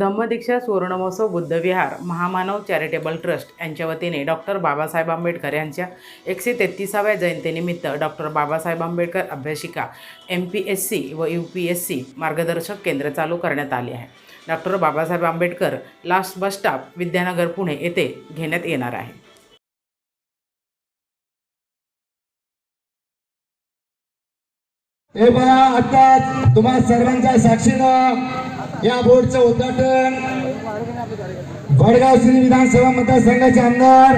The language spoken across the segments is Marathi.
धम्मदीक्षा सुवर्णमहोत्सव बुद्धविहार महामानव चॅरिटेबल ट्रस्ट यांच्या वतीने डॉक्टर बाबासाहेब आंबेडकर यांच्या एकशे तेहतीसाव्या जयंतीनिमित्त डॉक्टर बाबासाहेब आंबेडकर अभ्यासिका एम पी एस सी व यू पी एस सी मार्गदर्शक केंद्र चालू करण्यात आले आहे. Doctor Babasaheb Ambedkar last bus stop Vidyanagar Pune येथे घेण्यात येणार आहे. हे बघा आता तुम्हा सर्वांच्या साक्षीनं या बोर्डचं उद्घाटन वडगाव श्री विधानसभा मतदारसंघाचे आमदार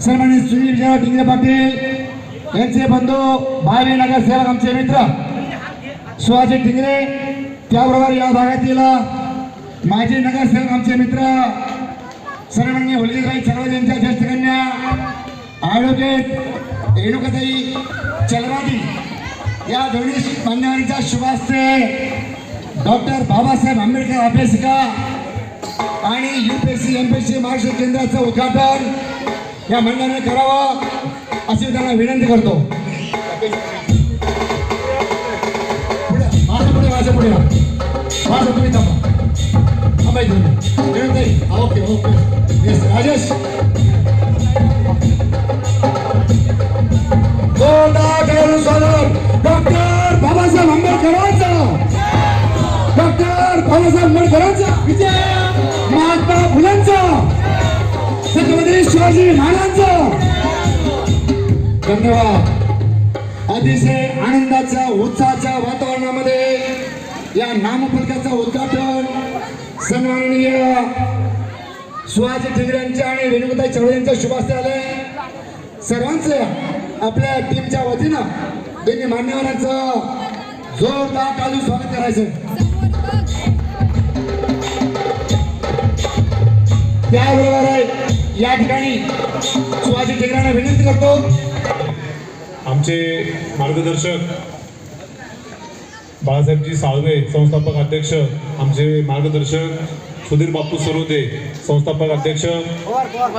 सन्मानित सुनील विजयराव टिंगरे पाटील यांचे बंधू भावी नगरसेवक आमचे मित्र शिवाजी टिंगरे त्याबरोबर या भागातील माजी नगरसेवक आमचे मित्र सन्मान्य होलिकाई चळवळ यांच्या ज्येष्ठ कन्या ॲडव्होकेट रेणुकाताई चलवादी या दोन्ही मान्यवरांच्या शुभास्ते डॉक्टर बाबासाहेब आंबेडकर अभ्यासिका आणि युपीएससी एमपीएससी महाराष्ट्र केंद्राचं उद्घाटन या मंडळाने करावं अशी त्यांना विनंती करतो. पुढे माझ्या पुढे माझ्या पुढे. या. माझ्या थांबा. Okay okay. Yes Rajesh. Babasaheb आंबेडकरांचा विजय. महात्मा फुलांचा छत्रपती शिवाजी महाराजांचा. धन्यवाद. अतिशय आनंदाच्या उत्साहाच्या वातावरणामध्ये या नामफलकाचं उद्घाटन सन्माननीय शिवाजी ठिगरे आणि रेणुकताई चौधरी यांच्या शुभास्ते आले आपल्या टीमच्या वतीनं त्यांनी मान्यवरांचं जोरदार टाळून स्वागत करायचं त्याबरोबर या ठिकाणी शिवाजी ठिगरांना विनंती करतो. आमचे मार्गदर्शक बाळासाहेबजी साळवे संस्थापक अध्यक्ष आमचे मार्गदर्शक सुधीर बापू सरोदे संस्थापक अध्यक्ष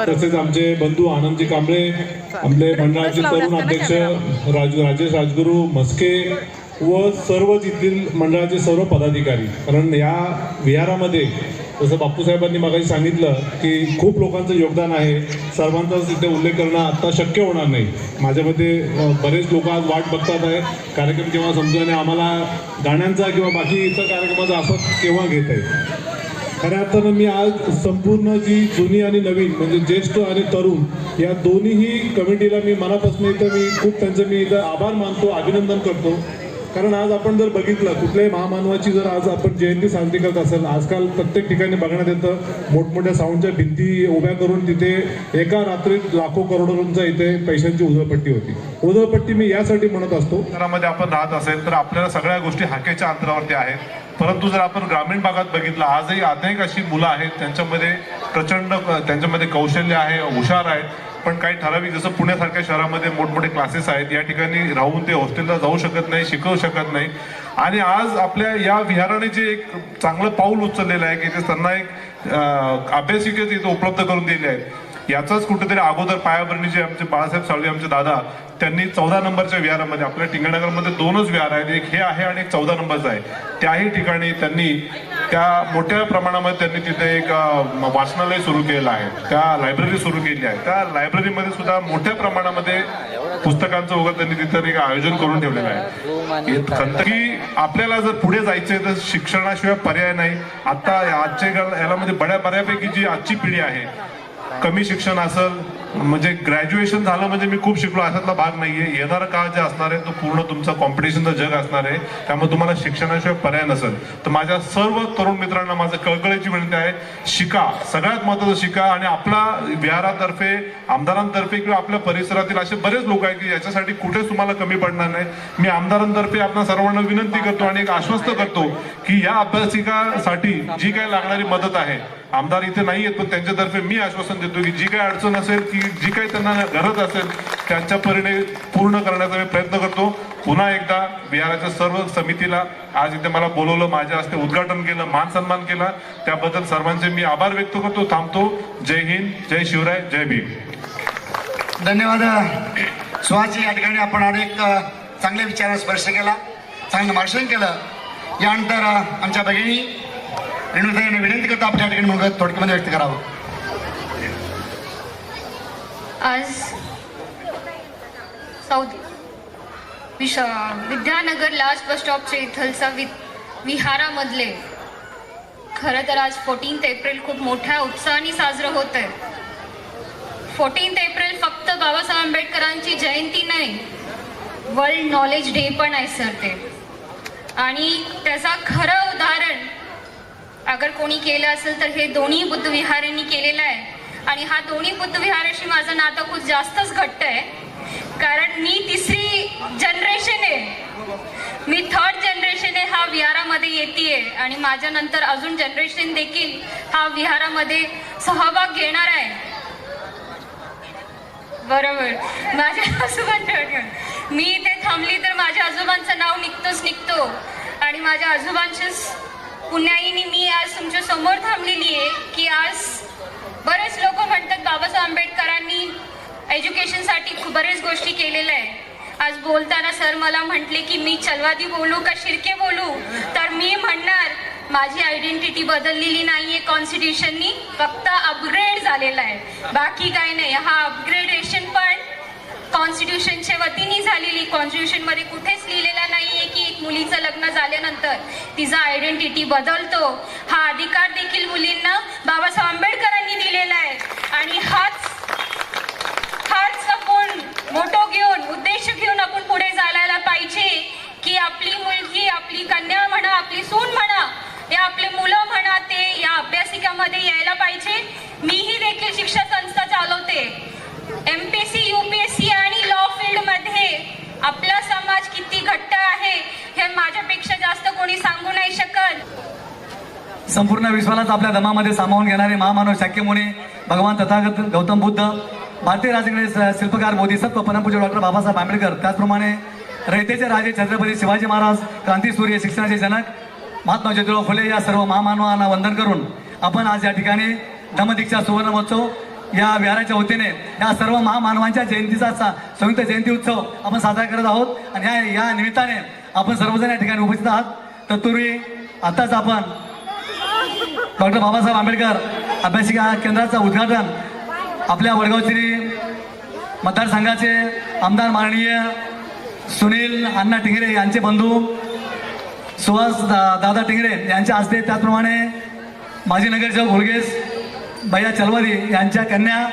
तसेच आमचे बंधू आनंदजी कांबळे आपले मंडळाचे तरुण अध्यक्ष राजू राजेश राजगुरू मस्के व सर्व तिथील मंडळाचे सर्व पदाधिकारी. कारण या विहारामध्ये जसं बापूसाहेबांनी मागाशी सांगितलं की खूप लोकांचं योगदान आहे. सर्वांचाच इथे उल्लेख करणं आत्ता शक्य होणार नाही. माझ्यामध्ये बरेच लोक आज वाट बघतात आहे. कार्यक्रम केव्हा समजून आणि आम्हाला गाण्यांचा किंवा बाकी इतर कार्यक्रमाचा आस्वाद केव्हा घेत आहे? खऱ्या अर्थानं मी आज संपूर्ण जी जुनी आणि नवीन म्हणजे ज्येष्ठ आणि तरुण या दोन्हीही कमिटीला मी मनापासून इथं मी खूप त्यांचं मी इथं आभार मानतो अभिनंदन करतो. कारण आज आपण जर बघितलं कुठल्याही महामानवाची जर आज आपण जयंती साजरी करत असेल आजकाल प्रत्येक ठिकाणी बघण्यात येतं मोठमोठ्या साऊंडच्या भिंती उभ्या करून तिथे एका रात्रीत लाखो करोडोंचा इथे पैशांची उधळपट्टी होती. उधळपट्टी मी यासाठी म्हणत असतो. शहरामध्ये आपण राहत असेल तर आपल्याला सगळ्या गोष्टी हाकेच्या अंतरावरती आहेत. परंतु जर आपण ग्रामीण भागात बघितलं आजही अनेक अशी मुलं आहेत त्यांच्यामध्ये प्रचंड त्यांच्यामध्ये कौशल्य आहे हुशार आहेत. पण काही ठराविक जसं पुण्यासारख्या शहरामध्ये मोठमोठे क्लासेस आहेत या ठिकाणी राहून ते हॉस्टेलला जाऊ शकत नाही शिकवू शकत नाही. आणि आज आपल्या या विहाराने जे एक चांगलं पाऊल उचललेलं आहे की ते त्यांना एक अभ्यासिकेच अभ्यासिका तिथे उपलब्ध करून दिले आहेत. याचाच कुठेतरी अगोदर पायाभरणी जे आमचे बाळासाहेब साळवे आमचे दादा त्यांनी चौदा नंबरच्या विहारामध्ये आपल्या टिंगणनगरमध्ये दोनच विहार आहेत. एक हे आहे आणि एक चौदा नंबरचा आहे. त्याही ठिकाणी त्यांनी त्या मोठ्या प्रमाणामध्ये त्यांनी तिथे एक वाचनालय सुरू केलेलं आहे. त्या लायब्ररी सुरू केली आहे. त्या लायब्ररीमध्ये सुद्धा मोठ्या प्रमाणामध्ये पुस्तकांचं वगैरे त्यांनी तिथे एक आयोजन करून ठेवलेलं आहे. की आपल्याला जर पुढे जायचंय तर शिक्षणाशिवाय पर्याय नाही. आता आजच्या याला म्हणजे बऱ्या बऱ्यापैकी जी आजची पिढी आहे कमी शिक्षण असेल म्हणजे ग्रॅज्युएशन झालं म्हणजे मी खूप शिकलो. अशातला भाग नाहीये. येणारा काळ जे असणार आहे तो पूर्ण तुमचा कॉम्पिटिशनचं जग असणार आहे. त्यामुळे तुम्हाला शिक्षणाशिवाय पर्याय नसेल. तर माझ्या सर्व तरुण मित्रांना माझं कळकळीची विनंती आहे शिका. सगळ्यात महत्वाचं शिका आणि आपला विहारातर्फे आमदारांतर्फे किंवा आपल्या परिसरातील असे बरेच लोक आहेत की याच्यासाठी कुठेच तुम्हाला कमी पडणार नाही. मी आमदारांतर्फे आपल्या सर्वांना विनंती करतो आणि एक आश्वस्त करतो की या अभ्यासिकासाठी जी काही लागणारी मदत आहे आमदार इथे नाही आहेत पण त्यांच्यातर्फे मी आश्वासन देतो की जी काही अडचण असेल की जी काही त्यांना गरज असेल त्यांच्या परीने पूर्ण करण्याचा मी प्रयत्न करतो. पुन्हा एकदा बिहाराच्या सर्व समितीला आज इथे मला बोलवलं माझ्या हस्ते उद्घाटन केलं मान सन्मान केला. त्याबद्दल सर्वांचे मी आभार व्यक्त करतो. थांबतो. जय हिंद जय शिवराय जय भीम. धन्यवाद. सुहाजी या ठिकाणी आपण अनेक चांगल्या विचारांना स्पर्श केला चांगलं भाषण केलं. यानंतर आमच्या भगिनी रेणुताई विनंती करतो आपल्या ठिकाणी मग थोडक्यामध्ये व्यक्त करावं आज सौदी विशा विद्यानगर लास्ट बस स्टॉपच्या इथलचा वि विहारामधले खरं तर आज फोर्टीन्थ एप्रिल खूप मोठ्या उत्साहाने साजरं होत आहे फोर्टीन्थ एप्रिल फक्त बाबासाहेब आंबेडकरांची जयंती नाही. वर्ल्ड नॉलेज डे पण आहे सर ते. आणि त्याचा खरं उदाहरण अगर कोणी केलं असेल तर हे दोन्ही बुद्धविहारांनी केलेलं आहे. आणि हा दोन्ही बुद्धविहाराशी माझं नातं खूप जास्तच घट्ट आहे. कारण मी तिसरी जनरेशन आहे. मी थर्ड जनरेशन आहे हा विहारामध्ये येते आणि माझ्यानंतर अजून जनरेशन देखील हा विहारामध्ये सहभाग घेणार आहे. बरोबर. माझ्या आजोबांच्या मी इथे थांबली तर माझ्या आजोबांचं नाव निघतोच निघतो. आणि माझ्या आजोबांचे पुण्याईने मी आज तुमच्यासमोर थांबलेली आहे की आज बरेच लोक म्हणतात बाबासाहेब आंबेडकरांनी एज्युकेशनसाठी खूप बरेच गोष्टी केलेल्या आहे आज बोलताना सर मला म्हटले की मी चलवादी बोलू का शिरके बोलू? तर मी म्हणणार माझी आयडेंटिटी बदललेली नाही आहे कॉन्स्टिट्यूशननी फक्त अपग्रेड झालेला आहे. बाकी काही नाही हा अपग्रेडेशन पण कॉन्स्टिट्यूशनच्या वतीने झालेली कॉन्स्टिट्यूशनमध्ये कुठेच कुठेच लिहिलेलं आहे की एक मुलीचं लग्न झाल्यानंतर तिचा आयडेंटिटी बदलतो. हा अधिकार देखील मुलींना बाबासाहेब आंबेडकरांनी दिलेला आहे. आणि हाच हाच आपण मोठो घेऊन उद्देश घेऊन आपण पुढे चालायला पाहिजे की आपली मुलगी आपली कन्या म्हणा आपली सून म्हणा या आपले मुलं म्हणा ते या अभ्यासिकामध्ये यायला पाहिजे मीही देखील शिक्षा संस्था चालवते एमपीएससी युपीएससी आणि लॉ फील्डमध्ये आपला समाज किती घट्ट आहे हे माझ्यापेक्षा जास्त कोणी सांगू नाही शकत संपूर्ण विश्वालाच आपल्या दमामध्ये सामावून घेणारे महामानव शाक्यमुनी भगवान तथागत गौतम बुद्ध भारतीय राजकीय शिल्पकार बोधिसत्व परमपूज्य डॉक्टर बाबासाहेब आंबेडकर त्याचप्रमाणे रयतेचे राजे छत्रपती शिवाजी महाराज क्रांतीसूर्य शिक्षणाचे जनक महात्मा ज्योतिराव फुले या सर्व महामानवांना वंदन करून आपण आज या ठिकाणी धम्मदीक्षा सुवर्ण महोत्सव या विहाराच्या वतीने या सर्व महामानवांच्या जयंतीचा संयुक्त जयंती उत्सव आपण साजरा करत आहोत. आणि या या निमित्ताने आपण सर्वजण या ठिकाणी उपस्थित आहात. तत्पूर्वी आताच आपण डॉक्टर बाबासाहेब आंबेडकर अभ्यासिका केंद्राचं उद्घाटन आपल्या वडगाव श्री मतदारसंघाचे आमदार माननीय सुनील अण्णा टिंगरे यांचे बंधू सुहास दा- दादा टिंगरे यांच्या हस्ते त्याचप्रमाणे माजी नगरसेवक घोळगेस भैया चलवादी यांच्या कन्या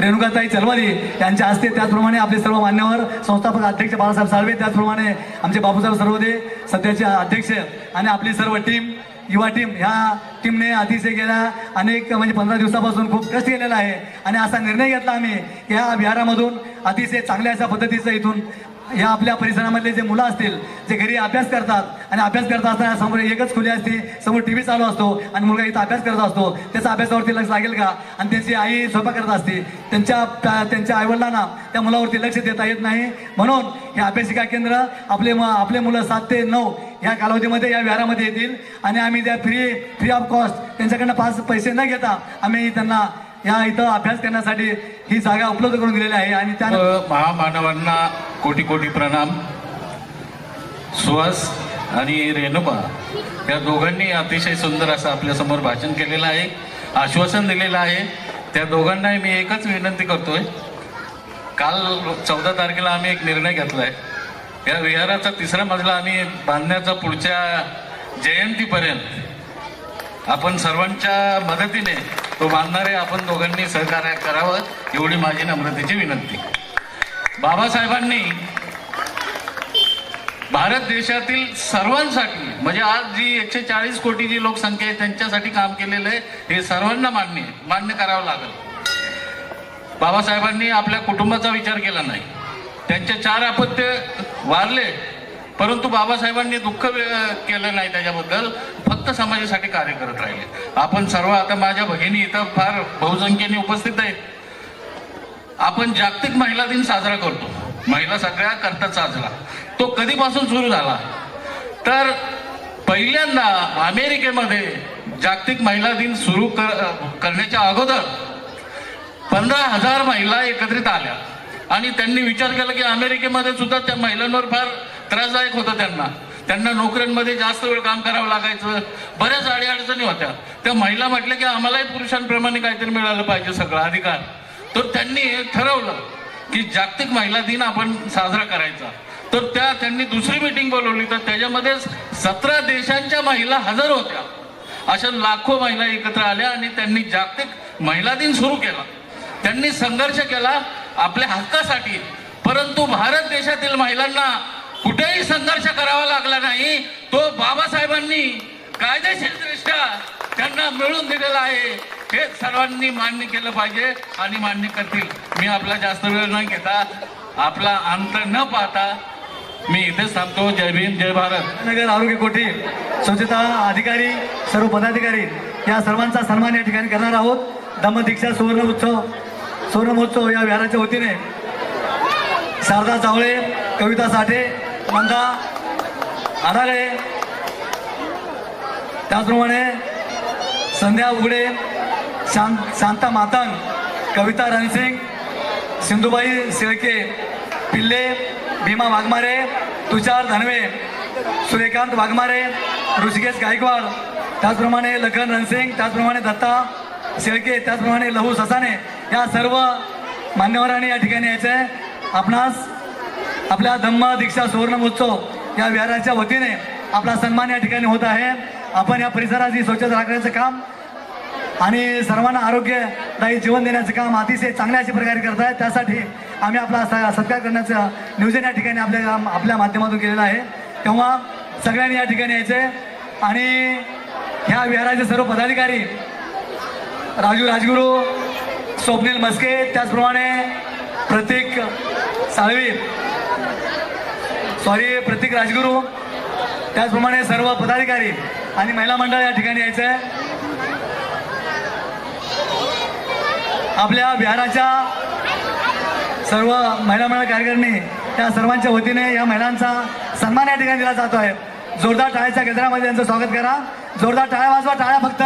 रेणुकाताई चलवादी यांच्या हस्ते त्याचप्रमाणे आपले सर्व मान्यवर संस्थापक अध्यक्ष बाळासाहेब साळवे त्याचप्रमाणे आमचे बापूसाहेब सर्वदे सध्याचे अध्यक्ष आणि आपली सर्व टीम युवा टीम ह्या टीमने अतिशय गेल्या अनेक म्हणजे पंधरा दिवसापासून खूप कष्ट केलेला आहे. आणि असा निर्णय घेतला आम्ही की विहारामधून अतिशय चांगल्या अशा पद्धतीचं इथून या आपल्या परिसरामधले जे मुलं असतील जे घरी अभ्यास करतात आणि अभ्यास करत असताना समोर एकच खुली असते समोर टी व्ही चालू असतो आणि मुलगा इथं अभ्यास करत असतो. त्याचा अभ्यासावरती लक्ष लागेल का? आणि त्यांची आई स्वयंपाक करत असते. त्यांच्या त्यांच्या आईवडिलांना त्या मुलावरती लक्ष देता येत नाही. म्हणून हे अभ्यासिका केंद्र आपले म- आपले मुलं सात ते नऊ या कालावधीमध्ये या विहारामध्ये येतील. आणि आम्ही त्या फ्री फ्री ऑफ कॉस्ट त्यांच्याकडनं पाच पैसे न घेता आम्ही त्यांना या इथं अभ्यास करण्यासाठी ही जागा उपलब्ध करून दिलेली आहे. आणि त्या महामानवांना कोटी कोटी प्रणाम. सुहास आणि रेणुका या दोघांनी अतिशय सुंदर असं आपल्यासमोर भाषण केलेलं आहे. आश्वासन दिलेलं आहे. त्या दोघांनाही मी एकच विनंती करतोय. काल चौदा तारखेला आम्ही एक निर्णय घेतला आहे या विहाराचा तिसरा मजला आम्ही बांधण्याचा पुढच्या जयंतीपर्यंत आपण सर्वांच्या मदतीने तो बांधणारे आपण दोघांनी सहकार्य करावं एवढी माझी नम्रतेची विनंती. बाबासाहेबांनी भारत देशातील सर्वांसाठी म्हणजे आज जी एकशे चाळीस कोटी जी लोकसंख्या आहे त्यांच्यासाठी काम केलेलं आहे हे सर्वांना मान्य मान्य करावं लागेल. बाबासाहेबांनी आपल्या कुटुंबाचा विचार केला नाही. त्यांच्या चार अपत्य वारले. परंतु बाबासाहेबांनी दुःख व्य- केलं नाही त्याच्याबद्दल फक्त समाजासाठी कार्य करत राहिले. आपण सर्व आता माझ्या भगिनी इथं फार बहुसंख्येने उपस्थित आहेत. आपण जागतिक महिला दिन साजरा करतो. महिला सगळ्या करता साजरा. तो कधीपासून सुरू झाला? तर पहिल्यांदा अमेरिकेमध्ये जागतिक महिला दिन सुरू कर करण्याच्या अगोदर पंधरा हजार महिला एकत्रित आल्या. आणि त्यांनी विचार केला की अमेरिकेमध्ये सुद्धा त्या महिलांवर फार त्रासदायक होतं त्यांना. त्यांना नोकऱ्यांमध्ये जास्त वेळ काम करावं लागायचं. बऱ्याच अडीअडचणी होत्या. त्या महिला म्हटल्या की आम्हालाही पुरुषांप्रमाणे काहीतरी मिळालं पाहिजे सगळा अधिकार. तर त्यांनी ठरवलं की जागतिक महिला दिन आपण साजरा करायचा. तर त्या त्यांनी दुसरी मीटिंग बोलवली. तर त्याच्यामध्ये सतरा देशांच्या महिला हजर होत्या. अशा लाखो महिला एकत्र आल्या आणि त्यांनी जागतिक महिला दिन सुरू केला. त्यांनी संघर्ष केला. आपल्या हक्कासाठी. परंतु भारत देशातील महिलांना कुठेही संघर्ष करावा लागला नाही. तो बाबासाहेबांनी कायदेशीरदृष्ट्या त्यांना मिळून दिलेला आहे. हे सर्वांनी मान्य केलं पाहिजे आणि मान्य करतील. मी आपला जास्त वेळ न घेता आपला अंत न पाहता मी इथेच थांबतो जय भीम जय भारत. नगर आरोग्य कोठी स्वच्छता अधिकारी सर्व पदाधिकारी या सर्वांचा सन्मान या ठिकाणी करणार आहोत. दीक्षा सुवर्ण उत्सव. सुवर्णमहोत्सव या विहाराच्या वतीने शारदा चावळे कविता साठे मंदा आढाळे त्याचप्रमाणे संध्या उघडे शां शांता मातंग कविता रणसिंग सिंधुबाई शेळके पिल्ले भीमा वाघमारे तुषार धनवे सूर्यकांत वाघमारे ऋषिकेश गायकवाड त्याचप्रमाणे लखन रणसिंग त्याचप्रमाणे दत्ता शेळके त्याचप्रमाणे लहू ससाने या सर्व मान्यवरांनी या ठिकाणी यायचं आहे आपणास आपल्या धम्म दीक्षा सुवर्ण महोत्सव या विहाराच्या वतीने आपला सन्मान या ठिकाणी होत आहे. आपण या परिसराची स्वच्छता राखण्याचं काम आणि सर्वांना आरोग्यदायी जीवन देण्याचं काम अतिशय चांगल्या अशा प्रकारे करत आहे त्यासाठी आम्ही आपला स- सत्कार करण्याचं नियोजन या ठिकाणी आपल्या आपल्या माध्यमातून केलेलं आहे. तेव्हा सगळ्यांनी या ठिकाणी यायचे आणि ह्या विहाराचे सर्व पदाधिकारी राजू राजगुरू स्वप्नील मस्के त्याचप्रमाणे प्रतीक साळवी. सॉरी प्रतीक राजगुरू. त्याचप्रमाणे सर्व पदाधिकारी आणि महिला मंडळ या ठिकाणी यायचं. आहे आपल्या बिहाराच्या सर्व महिला मंडळ कार्यकर्णी त्या सर्वांच्या वतीने या महिलांचा सन्मान या ठिकाणी दिला जातो आहे. जोरदार टाळ्याच्या गजरामध्ये त्यांचं स्वागत करा. जोरदार टाळ्या वाजवा टाळ्या फक्त.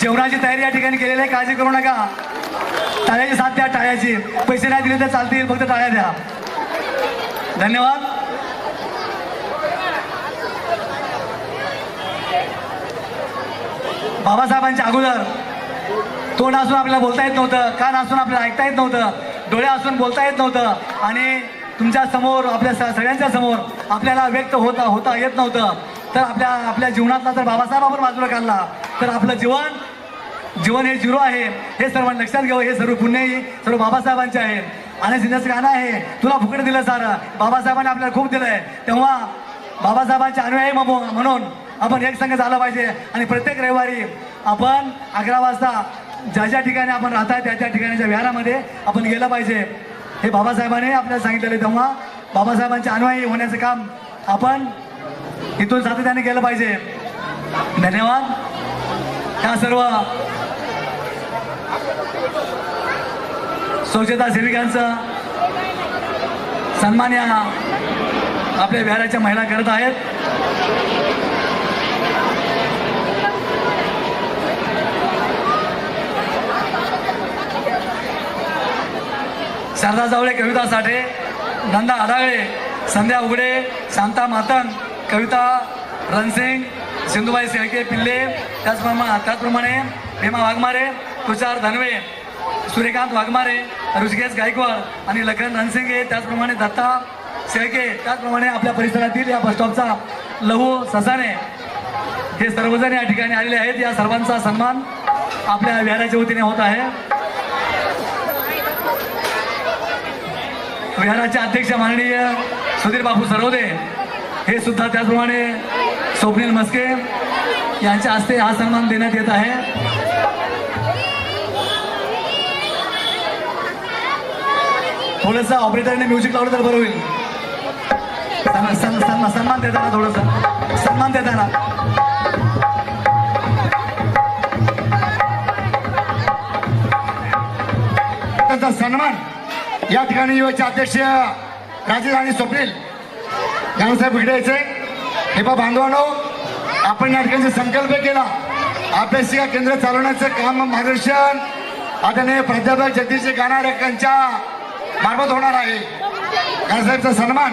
जेवणाची तयारी या ठिकाणी केलेली आहे. काळजी करू नका. टाळ्याची साथ द्या टाळ्याची. पैसे नाही दिले तर चालतील. फक्त टाळ्या द्या. धन्यवाद. बाबासाहेबांच्या अगोदर तोंड असून आपल्याला बोलता येत नव्हतं कान असून आपल्याला ऐकता येत नव्हतं डोळे असून बोलता येत नव्हतं आणि तुमच्यासमोर आपल्या स- सगळ्यांच्या समोर आपल्याला व्यक्त होता होता येत नव्हतं. तर आपल्या आपल्या जीवनातला जर बाबासाहेब आपण बाजूला काढला तर आपलं जीवन जीवन हे झिरो आहे. हे सर्व लक्षात घ्यावं हे सर्व पुण्यही सर्व बाबासाहेबांचे आहे. आणि सिंधाचं गाणं आहे तुला फुकट दिलं सारं. बाबासाहेबांनी आपल्याला खूप दिलंय. तेव्हा बाबासाहेबांचे अनुयायी म्हणून आपण एक संघ झालं पाहिजे. आणि प्रत्येक रविवारी आपण अकरा वाजता ज्या ज्या ठिकाणी आपण राहताय त्या त्या ठिकाणीच्या विहारामध्ये आपण गेलं पाहिजे. हे बाबासाहेबांनी आपल्याला सांगितलेलं तेव्हा बाबासाहेबांचे अनुयायी होण्याचं काम आपण इथून सातत्याने केलं पाहिजे. धन्यवाद. त्या सर्व स्वच्छता सेविकांचं सन्मान या आपल्या विहाराच्या महिला करत आहेत. शारदा जावळे कविता साठे नंदा आढाळे संध्या उघडे शांता मातन कविता रणसिंग सिंधुबाई शेळके पिल्ले त्याचप्रमाणे त्याचप्रमाणे हेमा वाघमारे तुषार धनवे सूर्यकांत वाघमारे ऋषिकेश गायकवाड आणि लखन रणसिंगे त्याचप्रमाणे दत्ता शेळके त्याचप्रमाणे आपल्या परिसरातील या बसस्टॉपचा लहू ससाने हे सर्वजण या ठिकाणी आलेले आहेत. या सर्वांचा सन्मान आपल्या विहाराच्या वतीने होत आहे. विहाराचे अध्यक्ष माननीय सुधीर बापू सरवदे हे सुद्धा त्याचप्रमाणे स्वप्नील मस्के यांच्या हस्ते हा सन्मान देण्यात येत आहे. थोडंसं ऑपरेटरने म्युझिक लावलं तर बरं होईल. सन्मान सन्मान- देताना थोडंसं. सन्मान देताना. सन्मान या ठिकाणी युवाचे अध्यक्ष राजेश आणि स्वप्नील गावसाहेब भिडायचे हे बा बांधवानो आपण या ठिकाणी संकल्प केला. अभ्यासिका केंद्र चालवण्याचं काम मार्गदर्शन आदरणीय प्राध्यापक जगदीश गाणाऱ्यांच्या मार्फत होणार आहे. गावसाहेबचा सन्मान.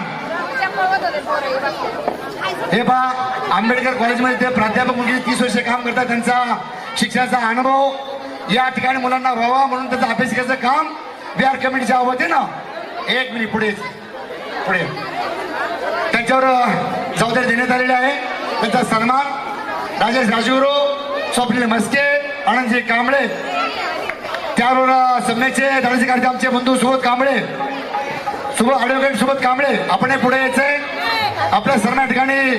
हे बा आंबेडकर कॉलेजमध्ये ते प्राध्यापक मुलगी तीस वर्ष काम करतात. त्यांचा शिक्षणाचा अनुभव या ठिकाणी मुलांना व्हावा म्हणून त्यांचं अभ्यासिकाचं काम बिहार कमिटीच्या वतीनं एक मिनिट पुढे. पुढे. त्यांच्यावर जबाबदारी देण्यात आलेली आहे. त्यांचा सन्मान राजेश राजगुरू स्वप्नील मस्के आनंदजी कांबळे त्याबरोबर समेचे दादाजी कार्य आमचे बंधू सुबोध कांबळे सुबोध ॲडव्होकेट सुबोध कांबळे आपण हे पुढे यायचंय. आपल्या सन्मान ठिकाणी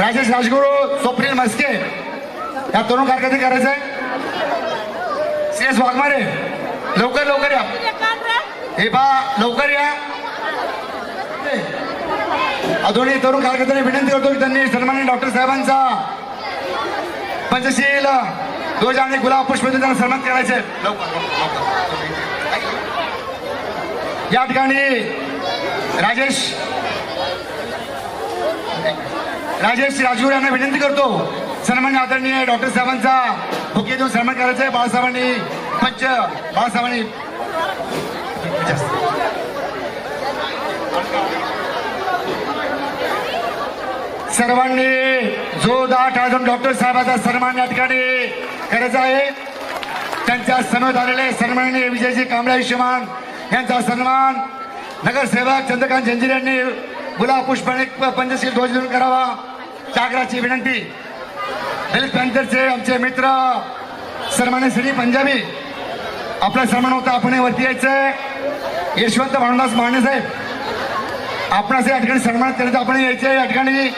राजेश राजगुरू स्वप्नील मस्के या तरुण कारकिर्दी करायचंय. सी एस वाघमारे लवकर लवकर या. हे पा लवकर या. दोन्ही तरुण कार्यकर्त्यांनी विनंती करतो की त्यांनी सन्मान्य डॉक्टर साहेबांचा पंचशील ध्वज आणि गुलाब पुष्प त्यांना सन्मान करायचे. लवकर या ठिकाणी राजेश राजेश राजगुरू यांना विनंती करतो. सन्मान्य आदरणीय डॉक्टर साहेबांचा बुके देऊन सन्मान करायचा. आहे बाळासाहेबांनी पंच बाळासाहेबांनी सर्वांनी जोरदार टाळून डॉक्टर साहेबांचा सन्मान या ठिकाणी करायचा आहे त्यांच्यासमोर आलेले सन्माननीय विजयजी कांबळे आयुष्यमान यांचा सन्मान नगरसेवक चंद्रकांत जंजीर यांनी गुलाब पुष्पाने पंचशील ध्वज देऊन करावा. जागराची विनंती. दलित पॅन्थरचे आमचे मित्र सन्मान्य श्री पंजाबी आपला सन्मान होता आपण वरती यायचंय. यशवंत भावनास महाने साहेब आपणास या ठिकाणी सन्मान करायचं आपण यायचे या ठिकाणी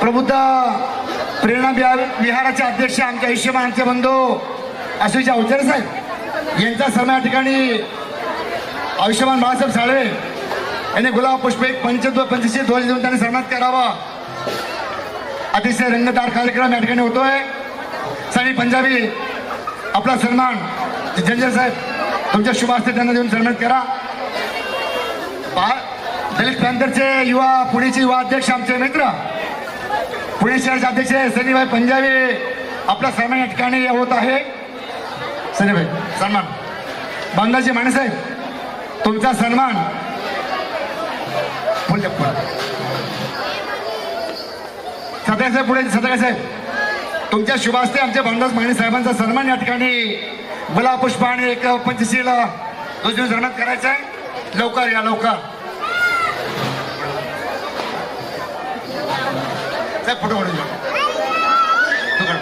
प्रबुद्ध प्रेरणा विहाराचे अध्यक्ष आमचे आयुष्यमान आमचे बंधू आशुजी अवचारे साहेब यांचा सन्मान या ठिकाणी आयुष्यमान बाळासाहेब साळवे यांनी गुलाब पुष्प एक पंच पंचशील ध्वज देऊन त्यांनी सन्मान करावा. अतिशय रंगदार कार्यक्रम या ठिकाणी होतोय. सनी पंजाबी आपला सन्मान जंजर साहेब तुमच्या शुभ असते त्यांना देऊन सन्मान करा. दलित पॅन्थरचे युवा पुणेचे युवा अध्यक्ष आमचे मित्र पुणे शहराचे अध्यक्ष सनीभाई पंजाबी. आपला सन्मान या ठिकाणी होत आहे. सनीभाई सन्मान. बांधाचे माने साहेब तुमचा सन्मान. पुढे. सदस्य साहेब पुढे सदस्य साहेब. तुमच्या शुभास्ते आमच्या भांडास माने साहेबांचा सन्मान या ठिकाणी. गुलाब पुष्प आणि एक पंचशील दोन दिवस करायचा आहे लवकर या लवकर. साहेब फोटो काढून घ्या. तू काढ.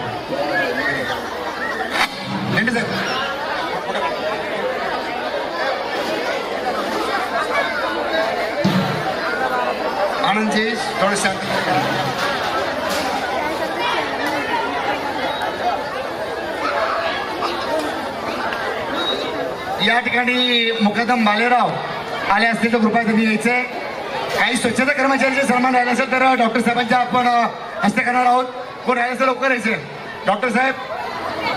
लेंडे साहेब फोटो काढ. आनंदजी थोडं शांत या ठिकाणी मुकदम बालेराव आले असतील तर कृपया तुम्ही यायचंय काही स्वच्छता कर्मचाऱ्यांचे सन्मान राहिला असेल तर डॉक्टर साहेबांच्या आपण हस्ते करणार आहोत. कोण राहिलं असेल लवकर यायचे? डॉक्टर साहेब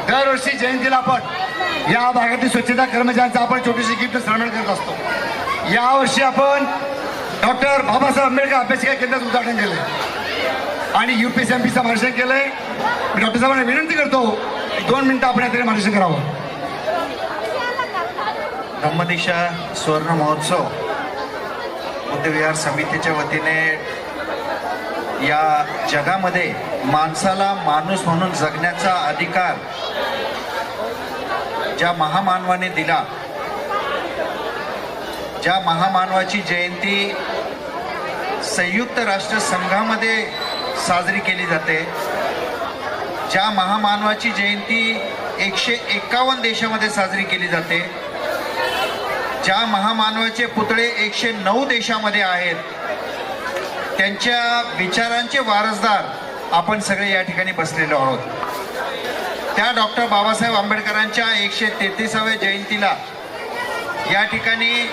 दरवर्षी जयंतीला आपण या भागातील स्वच्छता कर्मचाऱ्यांचा आपण छोटीशी गिफ्ट सन्मान करत असतो. यावर्षी आपण डॉक्टर बाबासाहेब आंबेडकर अभ्यासिका केंद्राचं उद्घाटन केलंय. आणि युपीएस एम पीचं मार्गदर्शन केलंय. आहे डॉक्टर साहेबांना विनंती करतो दोन मिनिटं आपण यात्रेने मार्गदर्शन करावं. ब्रह्मदीक्षा सुवर्ण महोत्सव बुद्धविहार समितीच्या वतीने या जगामध्ये माणसाला माणूस म्हणून जगण्याचा अधिकार ज्या महामानवाने दिला ज्या महामानवाची जयंती संयुक्त राष्ट्र संघामध्ये साजरी केली जाते ज्या महामानवाची जयंती एकशे एकावन्न देशामध्ये साजरी केली जाते ज्या महामानवाचे पुतळे एकशे नऊ देशामध्ये आहेत त्यांच्या विचारांचे वारसदार आपण सगळे या ठिकाणी बसलेलो आहोत. त्या डॉक्टर बाबासाहेब आंबेडकरांच्या एकशे तेहतीसाव्या जयंतीला या ठिकाणी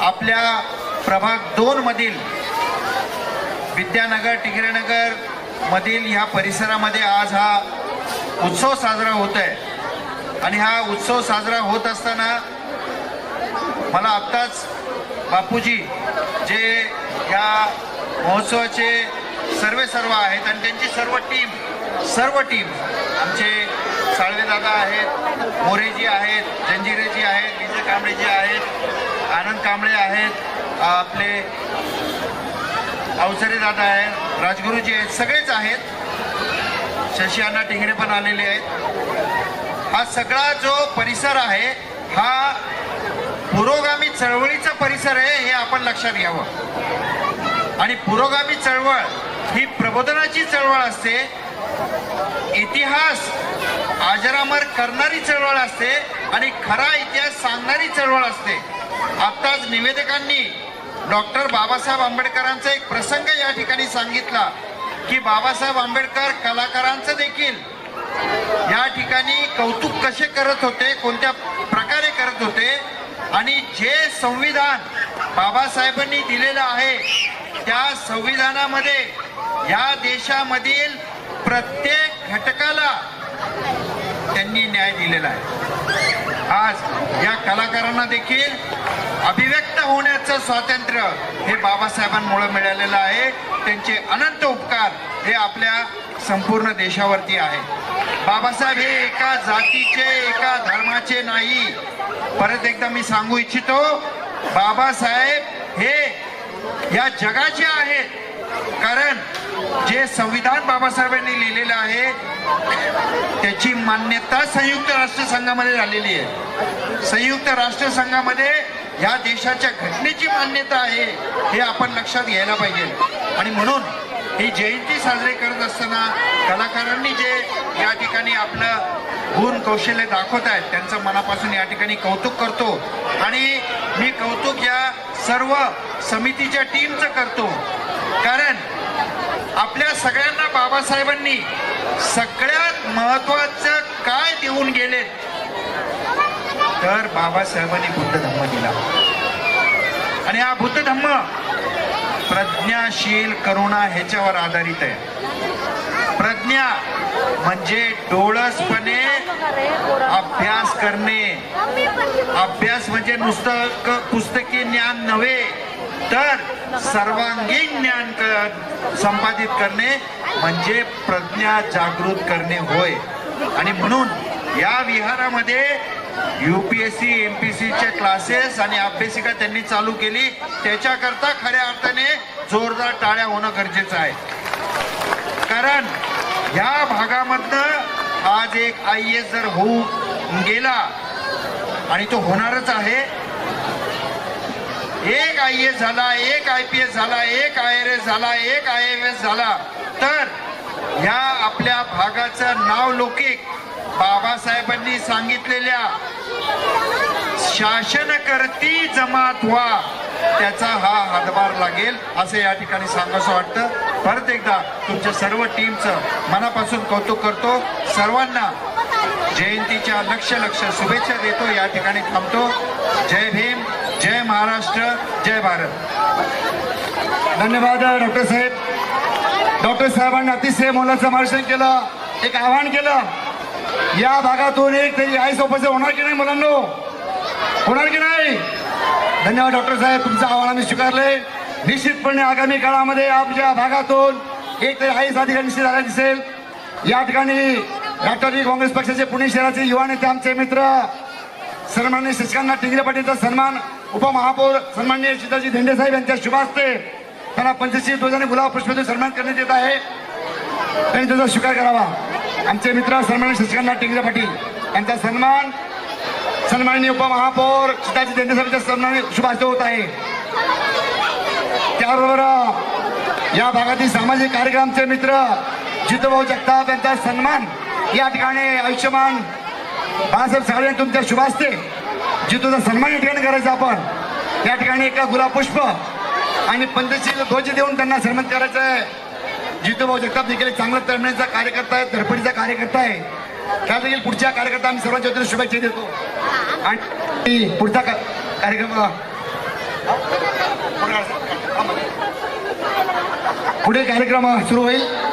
आपल्या प्रभाग दोन मधील विद्यानगर टिकरेनगर मधील ह्या परिसरामध्ये आज हा उत्सव साजरा होत आहे आणि हा उत्सव साजरा होत असताना मला आत्ताच बापूजी जे या महोत्सवाचे सर्वे सर्व आहेत आणि त्यांची सर्व टीम सर्व टीम आमचे साळवेदादा आहेत मोरेजी आहेत जंजिरेजी आहेत विजय कांबळेजी आहेत आनंद कांबळे आहेत आपले अवसरे दादा आहेत राजगुरूजी आहेत सगळेच आहेत. शशी अण्णा टिंगरे पण आलेले आहेत. हा सगळा जो परिसर आहे हा पुरोगामी चळवळीचा परिसर आहे हे आपण लक्षात घ्यावं. आणि पुरोगामी चळवळ ही प्रबोधनाची चळवळ असते इतिहास आजरामर करणारी चळवळ असते आणि खरा इतिहास सांगणारी चळवळ असते. आत्ताच निवेदकांनी डॉक्टर बाबासाहेब आंबेडकरांचा एक प्रसंग या ठिकाणी सांगितला की बाबासाहेब आंबेडकर कलाकारांचं देखील या ठिकाणी कौतुक कसे करत होते कोणत्या प्रकारे करत होते आणि जे संविधान बाबासाहेबांनी दिलेलं आहे त्या संविधानामध्ये या देशामधील प्रत्येक घटकाला त्यांनी न्याय दिलेला आहे. आज या कलाकारांना देखील अभिव्यक्त होण्याचं स्वातंत्र्य हे बाबासाहेबांमुळे मिळालेलं आहे. त्यांचे अनंत उपकार हे आपल्या संपूर्ण देशावरती आहे. बाबासाहेब हे एका जातीचे एका धर्माचे नाही. परत एकदा मी सांगू इच्छितो बाबासाहेब हे या जगाचे आहेत. कारण जे संविधान बाबासाहेबांनी लिहिलेलं आहे त्याची मान्यता संयुक्त राष्ट्रसंघामध्ये झालेली आहे. संयुक्त राष्ट्रसंघामध्ये या देशाच्या घटनेची मान्यता आहे हे आपण लक्षात घ्यायला पाहिजे. आणि म्हणून ही जयंती साजरी करत असताना कलाकारांनी जे या ठिकाणी आपलं गुण कौशल्य दाखवत आहेत त्यांचं मनापासून या ठिकाणी कौतुक करतो. आणि मी कौतुक या सर्व समितीच्या टीमचं करतो. कारण आपल्या सगळ्यांना बाबासाहेबांनी सगळ्यात महत्वाचं काय देऊन गेले तर बाबासाहेबांनी बुद्ध धम्म दिला. आणि हा बुद्ध धम्म प्रज्ञाशील करुणा ह्याच्यावर आधारित आहे. प्रज्ञा म्हणजे डोळसपणे अभ्यास करणे. अभ्यास म्हणजे नुसतं क- पुस्तकी ज्ञान नव्हे तर सर्वांगीण ज्ञान क- संपादित करणे म्हणजे प्रज्ञा जागृत करणे होय. आणि म्हणून या विहारामध्ये युपीएससी एमपीसीचे क्लासेस आणि अभ्यासिका त्यांनी चालू केली. त्याच्याकरता खऱ्या अर्थाने जोरदार टाळ्या होणं गरजेचं आहे. कारण ह्या भागामधनं आज एक आय एस जर होऊ गेला आणि तो होणारच आहे. एक आय एस झाला एक आय पी एस झाला एक आय आर एस झाला एक आय एम एस झाला तर ह्या आपल्या भागाचं नाव लौकिक बाबासाहेबांनी सांगितलेल्या शासन करती जमात व्हा त्याचा हा हातभार लागेल असं या ठिकाणी सांगावं वाटतं. परत एकदा तुमच्या सर्व टीमचं मनापासून कौतुक करतो. सर्वांना जयंतीच्या लक्ष लक्ष शुभेच्छा देतो या ठिकाणी थांबतो. जय भीम जय महाराष्ट्र जय भारत. धन्यवाद डॉक्टर साहेब. डॉक्टर साहेबांनी अतिशय मोलाचं मार्शन केलं. एक आवाहन केलं. या भागातून एक तरी आई सोबत होणार की नाही मुलांनो? होणार की नाही? धन्यवाद डॉक्टर साहेब. तुमचं आव्हान आम्ही स्वीकारले निश्चितपणे आगामी काळामध्ये आमच्या भागातून एक तरी आई अधिकारी निश्चित झाला दिसेल. या ठिकाणी राष्ट्रवादी काँग्रेस पक्षाचे पुणे शहराचे युवा नेते आमचे मित्र सन्मान्य शशिकांत टिंगरे पाटीलचा सन्मान उपमहापौर सन्मान्य सीताजी धेंडे साहेब यांच्या शुभास्ते त्यांना पंचशील ध्वजाने गुलाब पुष्पाचे सन्मान करण्यात येत आहे. त्यांनी त्याचा स्वीकार करावा. आमचे मित्र सन्मान शशिकांत टिंगरे पाटील यांचा सन्मान सन्माननीय उपमहापौर सीताजी धेंडे साहेबांच्या सन्मानाने होत आहे. त्याबरोबर या भागातील सामाजिक कार्यक्रमचे मित्र जितूभाऊ जगताप यांचा सन्मान या ठिकाणी आयुष्यमान बाळासाहेब साळे तुमच्या शुभास्ते जितूचा सन्मान या ठिकाणी करायचा आपण. या ठिकाणी एका गुलाब पुष्प आणि पंचशील ध्वज देऊन त्यांना सन्मान करायचं आहे. जितूभाऊ जगताप देखील चांगला तळमळीचा कार्यकर्ता आहे धडपडीचा कार्यकर्ता आहे. त्या देखील पुढच्या कार्यकर्ता आम्ही सर्वांच्या वतीने शुभेच्छा देतो. आणि पुढचा का- कार्यक्रम पुढे कार्यक्रम सुरू होईल.